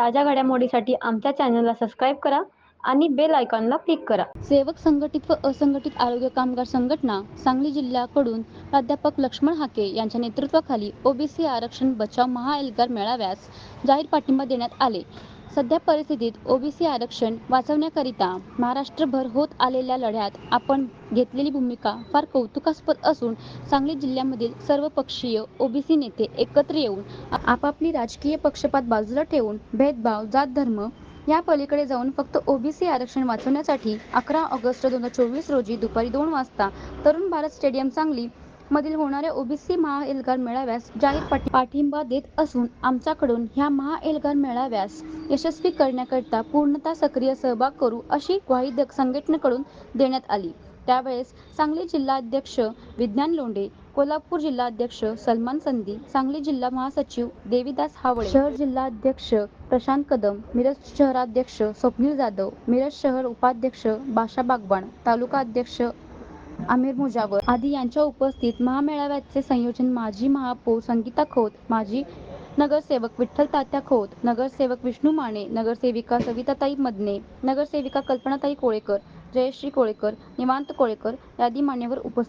ताज्या घडामोडीसाठी आमच्या चॅनलला सबस्क्राईब करा आणि बेल आयकॉनला क्लिक करा. सेवक संघटित व असंघटित आरोग्य कामगार संघटना सांगली जिल्ह्याकडून प्राध्यापक लक्ष्मण हाके यांच्या नेतृत्वाखाली ओबीसी आरक्षण बचाव महाएल्गार मेळाव्यास जाहीर पाठिंबा देण्यात आले. सध्या परिस्थितीत ओबीसी आरक्षण वाचवण्याकरिता महाराष्ट्रभर होत आलेल्या लढ्यात आपण घेतलेली भूमिका फार कौतुकास्पद असून सांगली जिल्ह्यामधील सर्वपक्षीय ओबीसी नेते एकत्र येऊन आपापली राजकीय पक्षपात बाजूला ठेवून भेदभाव जात धर्म या पलीकडे जाऊन फक्त ओबीसी आरक्षण वाचवण्यासाठी अकरा ऑगस्ट दोन हजार चोवीस रोजी दुपारी दोन वाजता तरुण भारत स्टेडियम सांगली मधील होणाऱ्या ओबीसी महाएल्गार मेळाव्यास जाहीर पाठिंबा देत असून आमच्याकडून ह्या महाएल्गार मेळाव्यास यशस्वी करण्याकरिता पूर्णतः सक्रिय सहभाग करू अशी ग्वाही संघटनेकडून देण्यात आली. त्यावेळेस सांगली जिल्हाध्यक्ष विज्ञान लोंढे कोल्हापूर जिल्हाध्यक्ष सलमान संधी सांगली जिल्हा महासचिव देवीदास हावळे शहर जिल्हाध्यक्ष प्रशांत कदम मिरज शहराध्यक्ष स्वप्नील जाधव मिरज शहर उपाध्यक्ष बाशा बागवान तालुका अध्यक्ष आमिर मुजावर आदी यांच्या उपस्थित महामेळाव्याचे संयोजन माजी महापौर संगीता खोत माजी नगरसेवक विठ्ठल तात्या खोत नगरसेवक विष्णू माने नगरसेविका सविताताई मदने नगरसेविका कल्पनाताई कोळेकर जयश्री कोळेकर निवांत कोळेकर आदी मान्यवर उपस्थित